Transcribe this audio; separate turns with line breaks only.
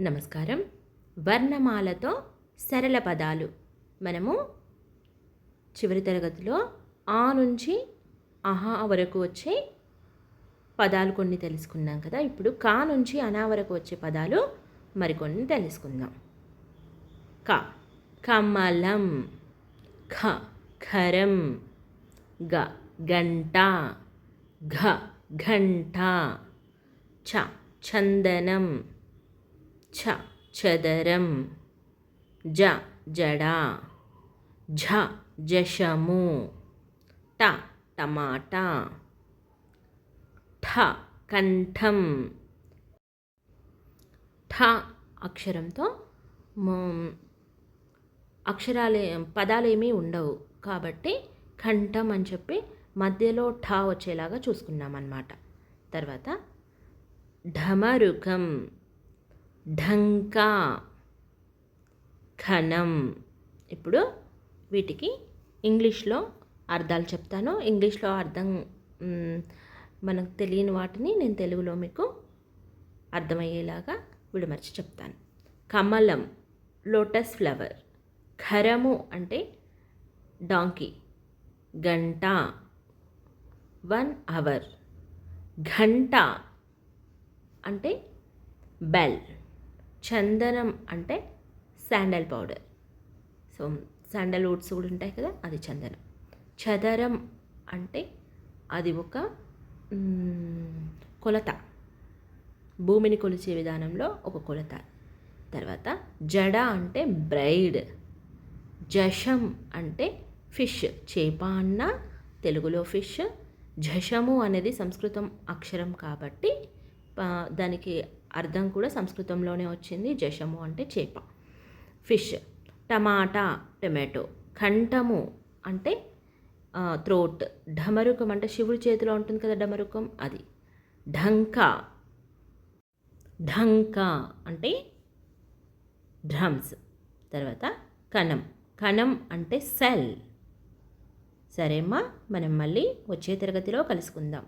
నమస్కారం. వర్ణమాలతో సరళ పదాలు. మనము చివరి తరగతిలో ఆ నుంచి అహా వరకు వచ్చే పదాలు కొన్ని తెలుసుకున్నాం కదా. ఇప్పుడు కా నుంచి అనా వరకు వచ్చే పదాలు మరికొన్ని తెలుసుకుందాం. క. కమలం. ఖ ఖరం. గ. గంట. ఘ. ఘంట. చ. చందనం. ఛ చదరం జ జడా. ఝ జషము. ట టమాటా. ఠ కంఠం. ఠ అక్షరంతో అక్షరాలు పదాలు ఏమీ ఉండవు. కాబట్టి కంఠం అని చెప్పి మధ్యలో ఠ వచ్చేలాగా చూసుకున్నాం అన్నమాట తర్వాత ఢమరుకం ఢంకా ఘనం ఇప్పుడు వీటికి ఇంగ్లీష్లో అర్థాలు చెప్తాను. ఇంగ్లీష్లో అర్థం మనకు తెలియని వాటిని నేను తెలుగులో మీకు అర్థమయ్యేలాగా విడమర్చి చెప్తాను. కమలం లోటస్ ఫ్లవర్. ఖరము అంటే డాంకీ గంట వన్ అవర్. ఘంట అంటే బెల్. చందనం అంటే sandal powder. So sandal woods కూడా ఉంటాయి కదా అది చందనం. చదరం అంటే అది ఒక కొలత. భూమిని కొలిచే విధానంలో ఒక కొలత. తర్వాత జడ అంటే బ్రైడ్. జషం అంటే ఫిష్. చేప అన్న తెలుగులో ఫిష్. జషము అనేది సంస్కృతం అక్షరం కాబట్టి దానికి అర్థం కూడా సంస్కృతంలోనే వచ్చింది. జషము అంటే చేప. ఫిష్ టమాటా టొమాటో. కంఠము అంటే త్రోట్. ఢమరుకం అంటే శివుడి చేతిలో ఉంటుంది కదా ఢమరుకం? అది. ఢంకా. ఢంకా అంటే డ్రమ్స్. తర్వాత కణం. కణం అంటే సెల్. సరేమ్మా? మనం మళ్ళీ వచ్చే తరగతిలో కలుసుకుందాం.